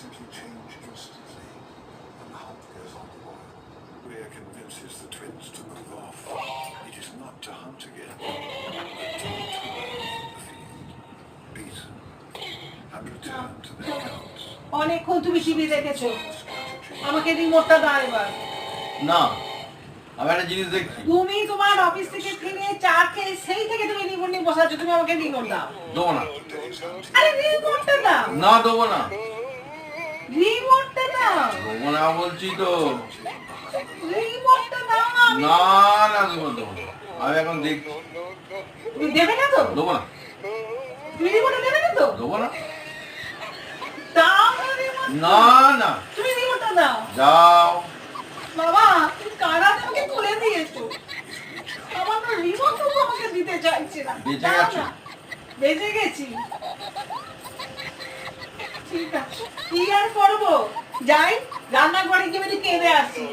simply change instantly, and the hunt goes on the boil. Rhea convinces the twins to move off. It is not to hunt again, but to return the field, beaten, and return to their counts. অনেকক্ষণ তুমি TV দেখেছ আমাকে রিমোটটা দাও এবার না আমি একটা জিনিস দেখছি তুমি তোমার অফিস থেকে ফিরে চা খেয়ে সেই থেকে তুমি রিমোট নিয়ে বসে তুমি আমাকে রিমোট দাও দেবো না আরে রিমোটটা দাও না দেবো না রিমোটটা দাও। দেবো না বলছি তো। রিমোটটা দাও না দেবো দেবো আমি এখন দেখছি। তুমি দেবে না তো? দেবো না। তুমি রিমোটটা দেবে না তো? দেবো না। দাও না রিমোট না না। তুমি রিমোটটা দাও। বাবা তুমি কারা আমাকে তুলে দিয়েছ। আমার না রিমোট আমাকে দিতে চাইছে না। বেঁচে গেছো? বেঁচে গেছি। কি আর করব? যাই রান্নাঘরে গিয়ে কেঁদে আসি।